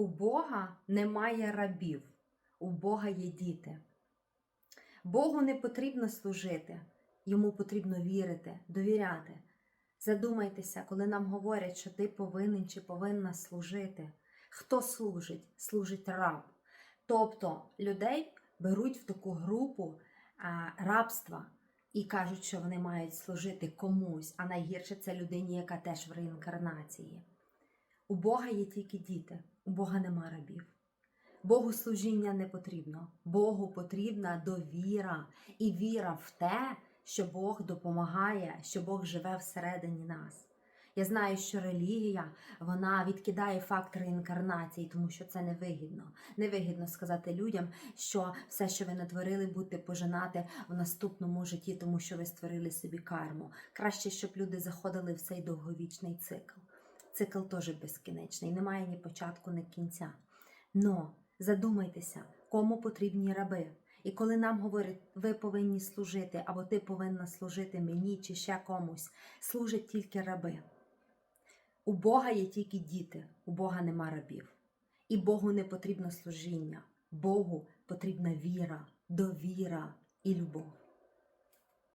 У Бога немає рабів, у Бога є діти. Богу не потрібно служити, йому потрібно вірити, довіряти. Задумайтеся, коли нам говорять, що ти повинен чи повинна служити. Хто служить? Служить раб. Тобто людей беруть в таку групу рабства і кажуть, що вони мають служити комусь, а найгірше це людині, яка теж в реінкарнації. У Бога є тільки діти, у Бога нема рабів. Богу служіння не потрібно. Богу потрібна довіра і віра в те, що Бог допомагає, що Бог живе всередині нас. Я знаю, що релігія вона відкидає факт реінкарнації, тому що це невигідно. Невигідно сказати людям, що все, що ви натворили, будете пожинати в наступному житті, тому що ви створили собі карму. Краще, щоб люди заходили в цей довговічний цикл. Цикл теж безкінечний, немає ні початку, ні кінця. Но задумайтеся, кому потрібні раби. І коли нам говорять, ви повинні служити, або ти повинна служити мені чи ще комусь, служать тільки раби. У Бога є тільки діти, у Бога нема рабів. І Богу не потрібно служіння. Богу потрібна віра, довіра і любов.